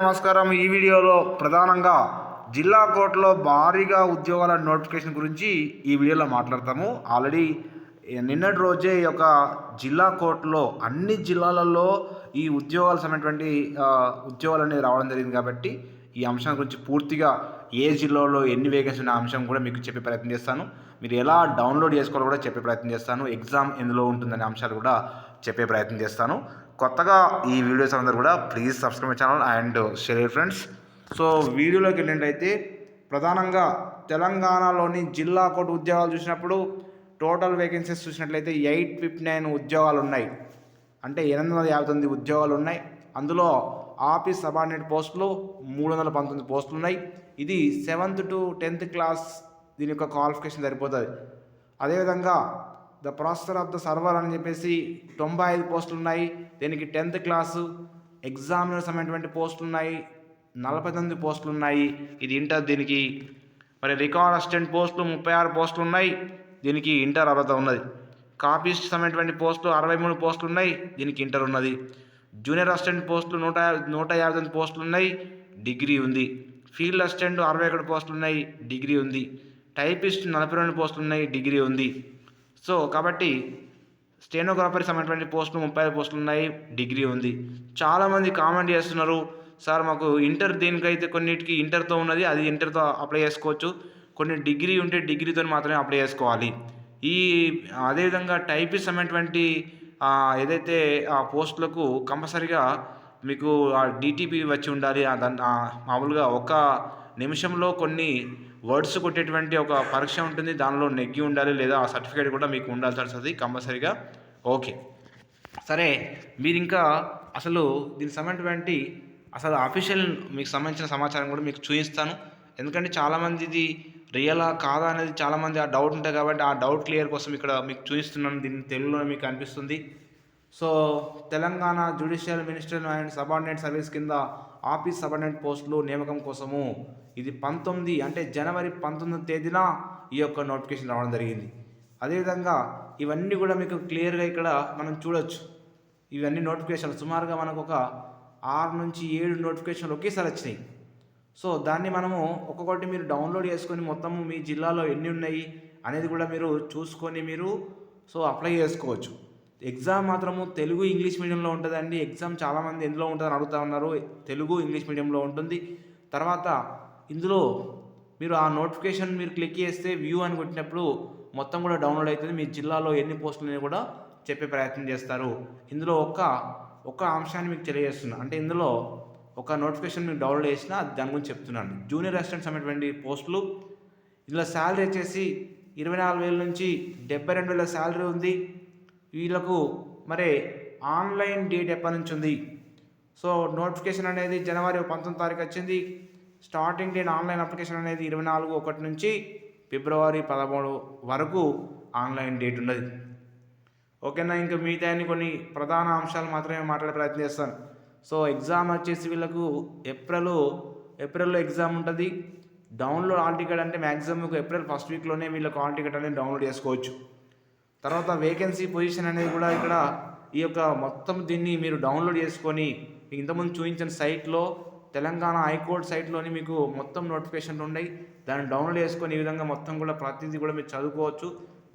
నమస్కారం. ఈ వీడియోలో ప్రధానంగా జిల్లా కోర్టులో భారీగా ఉద్యోగాల నోటిఫికేషన్ గురించి ఈ వీడియోలో మాట్లాడతాము. ఆల్రెడీ నిన్నటి రోజే ఈ యొక్క జిల్లా కోర్టులో అన్ని జిల్లాలలో ఈ ఉద్యోగాలు సమయటువంటి ఉద్యోగాలు అనేది రావడం జరిగింది కాబట్టి ఈ అంశం గురించి పూర్తిగా ఏ జిల్లాలో ఎన్ని వేకెన్సీ ఉన్న అంశం కూడా మీకు చెప్పే ప్రయత్నం చేస్తాను. మీరు ఎలా డౌన్లోడ్ చేసుకోవాలో కూడా చెప్పే ప్రయత్నం చేస్తాను. ఎగ్జామ్ ఎందులో ఉంటుందనే అంశాలు కూడా చెప్పే ప్రయత్నం చేస్తాను. కొత్తగా ఈ వీడియోస్ అందరూ కూడా please subscribe channel and share friends so వీడియోలోకి వెళ్ళినట్టయితే ప్రధానంగా తెలంగాణలోని జిల్లా కోర్టు ఉద్యోగాలు చూసినప్పుడు టోటల్ వేకెన్సీస్ చూసినట్లయితే ఎయిట్ ఫిఫ్టీ నైన్ ఉద్యోగాలు ఉన్నాయి. అంటే ఎనిమిది వందల యాభై తొమ్మిది ఉద్యోగాలు ఉన్నాయి. అందులో ఆఫీస్ సబార్డినేట్ పోస్టులు మూడు వందల పంతొమ్మిది పోస్టులు ఉన్నాయి. ఇది సెవెంత్ టు టెన్త్ క్లాస్ దీని యొక్క క్వాలిఫికేషన్ సరిపోతుంది. అదేవిధంగా the processor of the server అని చెప్పేసి తొంభై ఐదు పోస్టులు ఉన్నాయి దీనికి టెన్త్ క్లాసు ఎగ్జామినర్స్ అనేటువంటి పోస్టులు ఉన్నాయి నలభై తొమ్మిది పోస్టులు ఉన్నాయి ఇది ఇంటర్ దీనికి మరి రికార్డ్ అసిస్టెంట్ పోస్టులు ముప్పై ఆరు పోస్టులు ఉన్నాయి దీనికి ఇంటర్ అర్హత ఉన్నది. కాపీస్ట్ అనేటువంటి పోస్టులు అరవై మూడు పోస్టులు ఉన్నాయి దీనికి ఇంటర్ ఉన్నది. జూనియర్ అసిస్టెంట్ పోస్టులు నూట నూట యాభై తొమ్మిది పోస్టులు ఉన్నాయి డిగ్రీ ఉంది. ఫీల్డ్ అసిస్టెంట్ అరవై ఒకటి పోస్టులు ఉన్నాయి డిగ్రీ ఉంది. టైపిస్ట్ నలభై రెండు పోస్టులు ఉన్నాయి డిగ్రీ ఉంది. సో కాబట్టి స్టెనోగ్రాఫర్ సంబంధించిన పోస్టులు ముప్పై ఐదు పోస్టులు ఉన్నాయి డిగ్రీ ఉంది. చాలామంది కామెంట్ చేస్తున్నారు సార్ మాకు ఇంటర్ దేనికైతే కొన్నిటికి ఇంటర్తో ఉన్నది అది ఇంటర్తో అప్లై చేసుకోవచ్చు. కొన్ని డిగ్రీ ఉంటే డిగ్రీతో మాత్రమే అప్లై చేసుకోవాలి. ఈ అదేవిధంగా టైపిస్ట్ అనేటువంటి ఏదైతే ఆ పోస్టులకు కంపల్సరిగా మీకు ఆ డిటిపి వచ్చి ఉండాలి దాని మామూలుగా ఒక నిమిషంలో కొన్ని వర్డ్స్ కొట్టేటువంటి ఒక పరీక్ష ఉంటుంది. దానిలో నెగ్గి ఉండాలి లేదా ఆ సర్టిఫికేట్ కూడా మీకు ఉండాల్సి వస్తుంది కంపల్సరీగా. ఓకే. సరే మీరు ఇంకా అసలు దీనికి సంబంధించినటువంటి అసలు అఫీషియల్ మీకు సంబంధించిన సమాచారం కూడా మీకు చూపిస్తాను. ఎందుకంటే చాలామంది ఇది రియలా కాదా అనేది చాలామంది ఆ డౌట్ ఉంటుంది కాబట్టి ఆ డౌట్ క్లియర్ కోసం ఇక్కడ మీకు చూపిస్తున్నాను. దీన్ని తెలుగులో మీకు అనిపిస్తుంది. So Telangana judicial minister and subordinate service కింద ఆఫీస్ సబార్డినేట్ పోస్టులు నియామకం కోసము ఇది పంతొమ్మిది అంటే జనవరి పంతొమ్మిది తేదీన ఈ యొక్క నోటిఫికేషన్ రావడం జరిగింది. అదేవిధంగా ఇవన్నీ కూడా మీకు క్లియర్గా ఇక్కడ మనం చూడొచ్చు. ఇవన్నీ నోటిఫికేషన్లు. సుమారుగా మనకు ఒక ఆరు నుంచి ఏడు నోటిఫికేషన్లు ఒకేసారి వచ్చినాయి. సో దాన్ని మనము ఒక్కొక్కటి మీరు డౌన్లోడ్ చేసుకొని మొత్తము మీ జిల్లాలో ఎన్ని ఉన్నాయి అనేది కూడా మీరు చూసుకొని మీరు సో అప్లై చేసుకోవచ్చు. ఎగ్జామ్ మాత్రము తెలుగు ఇంగ్లీష్ మీడియంలో ఉంటుందండి. ఎగ్జామ్ చాలామంది ఎందులో ఉంటుందని అడుగుతా ఉన్నారు. తెలుగు ఇంగ్లీష్ మీడియంలో ఉంటుంది. తర్వాత ఇందులో మీరు ఆ నోటిఫికేషన్ మీరు క్లిక్ చేస్తే వ్యూ అని కొట్టినప్పుడు మొత్తం కూడా డౌన్లోడ్ అవుతుంది. మీ జిల్లాలో ఎన్ని పోస్టులు కూడా చెప్పే ప్రయత్నం చేస్తారు. ఇందులో ఒక్క ఒక్క అంశాన్ని మీకు తెలియజేస్తున్నా. అంటే ఇందులో ఒక నోటిఫికేషన్ మీకు డౌన్లోడ్ చేసిన దాని గురించి చెప్తున్నాను. జూనియర్ అసిస్టెంట్స్ అనేటువంటి పోస్టులు. ఇందులో శాలరీ వచ్చేసి ఇరవై నాలుగు వేల నుంచి డెబ్బై రెండు వేల శాలరీ ఉంది. వీళ్ళకు మరి ఆన్లైన్ డేట్ ఎప్పటి నుంచి ఉంది? సో నోటిఫికేషన్ అనేది జనవరి పంతొమ్మిది తారీఖు వచ్చింది. స్టార్టింగ్ డేట్ ఆన్లైన్ అప్లికేషన్ అనేది ఇరవై నాలుగు ఒకటి నుంచి ఫిబ్రవరి పదమూడు వరకు ఆన్లైన్ డేట్ ఉన్నది. ఓకేనా? ఇంకా మిగతా కొన్ని ప్రధాన అంశాలు మాత్రమే మాట్లాడే ప్రయత్నం చేస్తాను. సో ఎగ్జామ్ వచ్చేసి వీళ్ళకు ఏప్రిల్ ఏప్రిల్లో ఎగ్జామ్ ఉంటుంది. డౌన్లోడ్ ఆల్ టికెట్ అంటే మ్యాక్సిమం ఏప్రిల్ ఫస్ట్ వీక్లోనే వీళ్ళకి ఆల్ టికెట్ అనేది డౌన్లోడ్ చేసుకోవచ్చు. తర్వాత వేకెన్సీ పొజిషన్ అనేది కూడా ఇక్కడ ఈ యొక్క మొత్తం దీన్ని మీరు డౌన్లోడ్ చేసుకొని మీకు ఇంతకుముందు చూపించిన సైట్లో తెలంగాణ హైకోర్టు సైట్లోని మీకు మొత్తం నోటిఫికేషన్లు ఉన్నాయి. దాన్ని డౌన్లోడ్ చేసుకొని ఈ విధంగా మొత్తం కూడా ప్రతిదీ కూడా మీరు చదువుకోవచ్చు.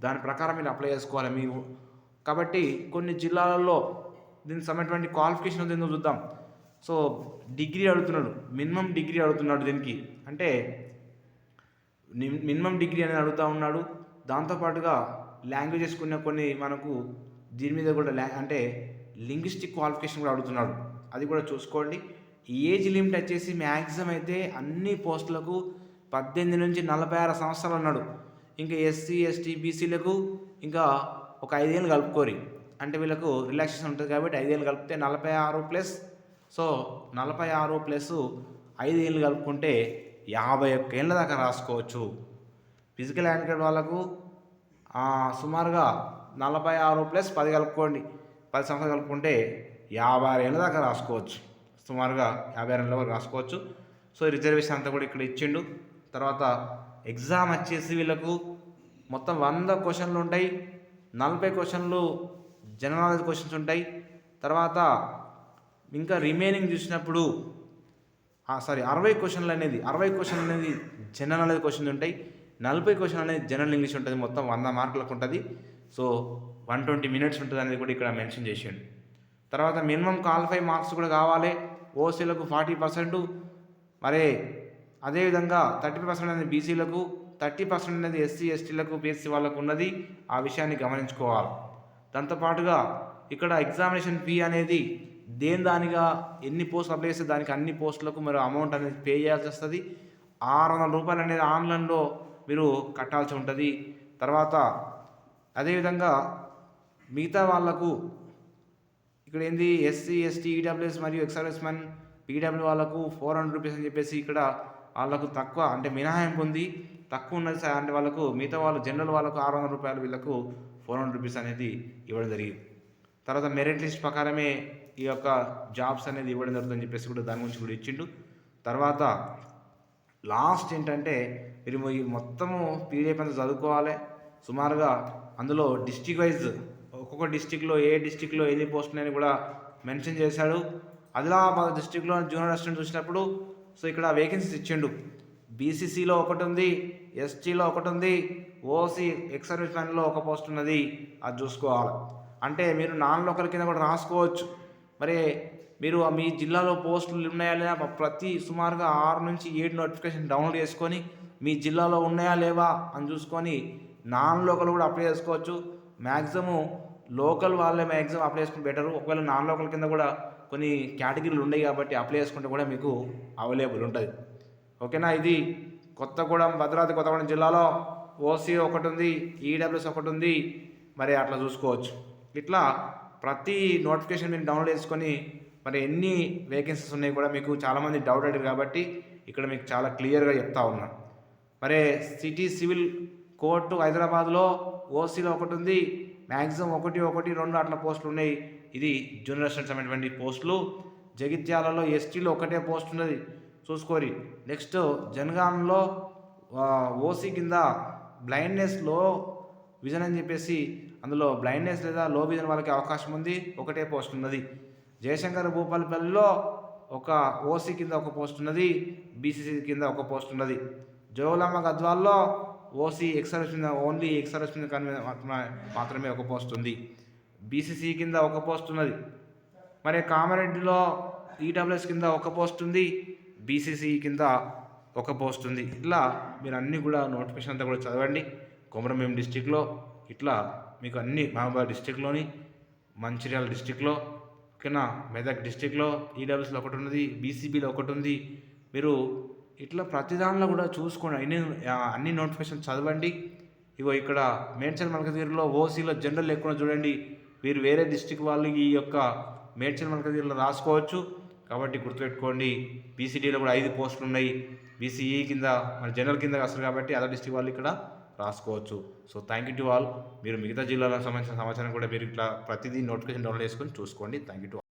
దాని ప్రకారం మీరు అప్లై చేసుకోవాలి మీరు కాబట్టి కొన్ని జిల్లాలలో దీనికి సంబంధించిన క్వాలిఫికేషన్ ఏందో చూద్దాం. సో డిగ్రీ అడుగుతున్నాడు మినిమం డిగ్రీ అడుగుతున్నాడు దీనికి. అంటే మినిమం డిగ్రీ అనేది అడుగుతూ ఉన్నాడు. దాంతోపాటుగా లాంగ్వేజెస్ కొన్ని కొన్ని మనకు దీని మీద కూడా ల్యా అంటే లింగ్విస్టిక్ క్వాలిఫికేషన్ కూడా అడుగుతున్నాడు. అది కూడా చూసుకోండి. ఏజ్ లిమిట్ వచ్చేసి మ్యాక్సిమం అయితే అన్ని పోస్టులకు పద్దెనిమిది నుంచి నలభై ఆరు సంవత్సరాలు ఉన్నాడు. ఇంకా ఎస్సీ ఎస్టీ బీసీలకు ఇంకా ఒక ఐదేళ్ళు కలుపుకోరి. అంటే వీళ్ళకు రిలాక్సేషన్ ఉంటుంది కాబట్టి ఐదేళ్ళు కలిపితే నలభై ఆరు ప్లస్. సో నలభై ఆరు ప్లస్ ఐదు ఏళ్ళు కలుపుకుంటే యాభై ఒక్క ఏళ్ళ దాకా రాసుకోవచ్చు. ఫిజికల్ హ్యాండిక్యాప్ వాళ్ళకు సుమారుగా నలభై ఆరు ప్లస్ పది కలుపుకోండి. పది సంవత్సరాలు కలుపుకుంటే యాభై ఆరు ఏళ్ళ దాకా రాసుకోవచ్చు. సుమారుగా యాభై ఆరు ఏళ్ళ వరకు రాసుకోవచ్చు. సో రిజర్వేషన్ అంతా కూడా ఇక్కడ ఇచ్చిండు. తర్వాత ఎగ్జామ్ వచ్చేసి వీళ్ళకు మొత్తం వంద క్వశ్చన్లు ఉంటాయి. నలభై క్వశ్చన్లు జనరల్ నాలెడ్జ్ క్వశ్చన్స్ ఉంటాయి. తర్వాత ఇంకా రిమైనింగ్ చూసినప్పుడు సారీ అరవై క్వశ్చన్లు అనేది అరవై క్వశ్చన్లు అనేది జనరల్ నాలెడ్జ్ క్వశ్చన్ ఉంటాయి. నలభై క్వశ్చన్ అనేది జనరల్ ఇంగ్లీష్ ఉంటుంది మొత్తం వంద మార్కులకు ఉంటుంది. సో వన్ ట్వంటీ మినిట్స్ ఉంటుంది అనేది కూడా ఇక్కడ మెన్షన్ చేసిండు. తర్వాత మినిమం క్వాలిఫై మార్క్స్ కూడా కావాలి. ఓసీలకు ఫార్టీ పర్సెంట్ మరి అదేవిధంగా థర్టీ పర్సెంట్ అనేది బీసీలకు థర్టీ పర్సెంట్ అనేది ఎస్సీ ఎస్టీలకు బీఎస్సీ వాళ్ళకు ఉన్నది. ఆ విషయాన్ని గమనించుకోవాలి. దాంతోపాటుగా ఇక్కడ ఎగ్జామినేషన్ ఫీ అనేది దేని దానిగా ఎన్ని పోస్టులు అప్లై చేస్తే దానికి అన్ని పోస్టులకు మీరు అమౌంట్ అనేది పే చేయాల్సి వస్తుంది. ఆరు వందల రూపాయలు అనేది ఆన్లైన్లో మీరు కట్టాల్సి ఉంటుంది. తర్వాత అదేవిధంగా మిగతా వాళ్ళకు ఇక్కడ ఏంది ఎస్సీ ఎస్టీ ఈడబ్ల్యూఎస్ మరియు ఎక్స్ఆర్ఎస్ మెన్ పీడబ్ల్యూ వాళ్ళకు ఫోర్ హండ్రెడ్ రూపీస్ అని చెప్పేసి ఇక్కడ వాళ్ళకు తక్కువ అంటే మినహాయింపు ఉంది. తక్కువ ఉన్నది సార్ అంటే వాళ్ళకు మిగతా వాళ్ళు జనరల్ వాళ్ళకు ఆరు వందల రూపాయలు వీళ్ళకు ఫోర్ హండ్రెడ్ రూపీస్ అనేది ఇవ్వడం జరిగింది. తర్వాత మెరిట్ లిస్ట్ ప్రకారమే ఈ యొక్క జాబ్స్ అనేది ఇవ్వడం జరుగుతుందని చెప్పేసి కూడా దాని గురించి కూడా ఇచ్చిండు. తర్వాత లాస్ట్ ఏంటంటే మీరు మొత్తము పీడిఎఫ్ అంతా చదువుకోవాలి. సుమారుగా అందులో డిస్టిక్ వైజ్ ఒక్కొక్క డిస్టిక్లో ఏ డిస్టిక్లో ఏది పోస్ట్ అని కూడా మెన్షన్ చేశాడు. ఆదిలాబాద్ డిస్టిక్లో జూనియర్ అసిస్టెంట్ చూసినప్పుడు సో ఇక్కడ వేకెన్సీస్ ఇచ్చిండు. బీసీసీలో ఒకటి ఉంది ఎస్టీలో ఒకటి ఉంది ఓసీ ఎక్స్ సర్వీస్ మ్యాన్లో ఒక పోస్ట్ ఉన్నది. అది చూసుకోవాలి. అంటే మీరు నాన్ లోకల్ కింద కూడా రాసుకోవచ్చు. మరి మీరు మీ జిల్లాలో పోస్టులు ఉన్నాయా లేదా? ప్రతి సుమారుగా ఆరు నుంచి ఏడు నోటిఫికేషన్ డౌన్లోడ్ చేసుకొని మీ జిల్లాలో ఉన్నాయా లేవా అని చూసుకొని నాన్ లోకల్ కూడా అప్లై చేసుకోవచ్చు. మ్యాక్సిమం లోకల్ వాళ్ళే మ్యాక్సిమం అప్లై చేసుకుని బెటరు ఒకవేళ నాన్ లోకల్ కింద కూడా కొన్ని కేటగిరీలు ఉన్నాయి కాబట్టి అప్లై చేసుకుంటే కూడా మీకు అవైలబుల్ ఉంటుంది. ఓకేనా? ఇది కొత్తగూడెం భద్రాద్రి కొత్తగూడెం జిల్లాలో ఓసీ ఒకటి ఉంది ఈడబ్ల్యూఎస్ ఒకటి ఉంది. మరి అట్లా చూసుకోవచ్చు. ఇట్లా ప్రతి నోటిఫికేషన్ మీరు డౌన్లోడ్ చేసుకొని మరి ఎన్ని వేకెన్సీస్ ఉన్నాయి కూడా మీకు చాలామంది డౌట్ అడిగారు కాబట్టి ఇక్కడ మీకు చాలా క్లియర్గా చెప్తా ఉన్నాను మరి సిటీ సివిల్ కోర్టు హైదరాబాద్లో ఓసీలో ఒకటి ఉంది మ్యాక్సిమం ఒకటి ఒకటి రెండు అట్లా పోస్టులు ఉన్నాయి. ఇది జూనియర్ అసిస్టెంట్స్ పోస్టులు. జగిత్యాలలో ఎస్టీలో ఒకటే పోస్ట్ ఉన్నది. చూసుకోరి. నెక్స్ట్ జనగాంలో ఓసీ కింద బ్లైండ్నెస్లో విజన్ అని చెప్పేసి అందులో బ్లైండ్నెస్ లేదా లో విజన్ వాళ్ళకి అవకాశం ఉంది. ఒకటే పోస్ట్ ఉన్నది. జయశంకర్ భూపాలపల్లిలో ఒక ఓసీ కింద ఒక పోస్ట్ ఉన్నది. బీసీసీ కింద ఒక పోస్ట్ ఉన్నది. జోగులాంబ గద్వాల్లో ఓసీ ఎక్సర్వీస్ మీద ఓన్లీ ఎక్సర్వీస్ మీద కానీ మాత్రమే- ఒక పోస్ట్ ఉంది. బీసీసీ కింద ఒక పోస్ట్ ఉన్నది. మరి కామారెడ్డిలో ఈడబ్ల్యూఎస్ కింద ఒక పోస్ట్ ఉంది. బీసీసీ కింద ఒక పోస్ట్ ఉంది. ఇట్లా మీరు అన్నీ కూడా నోటిఫికేషన్ అంతా కూడా చదవండి. కొమరంభీం డిస్టిక్లో ఇట్లా మీకు అన్ని మహబూబాబాద్ డిస్టిక్లోని మంచిర్యాల డిస్టిక్లో ఓకేనా? మెదక్ డిస్టిక్లో ఈడబ్ల్యూఎస్లో ఒకటి ఉన్నది బీసీబీలో ఒకటి ఉంది. మీరు ఇట్లా ప్రతి దానిలో కూడా చూసుకోండి. అన్ని అన్ని నోటిఫికేషన్ చదవండి. ఇగో ఇక్కడ మేడ్చల్ మల్కగిరిలో ఓసీలో జనరల్ లేకుండా చూడండి. వీరు వేరే డిస్టిక్ వాళ్ళు ఈ యొక్క మేడ్చల్ మల్కగిరిలో రాసుకోవచ్చు. కాబట్టి గుర్తుపెట్టుకోండి బీసీడీలో కూడా ఐదు పోస్టులు ఉన్నాయి. బీసీఈ కింద మన జనరల్ కింద వస్తారు కాబట్టి అదర్ డిస్టిక్ వాళ్ళు ఇక్కడ రాసుకోవచ్చు. So thank you to all మీరు మిగతా జిల్లాలకు సంబంధించిన సమాచారం కూడా మీరు ఇట్లా ప్రతిదీ నోటిఫికేషన్ డౌన్లోడ్ చేసుకొని చూసుకోండి. Thank you to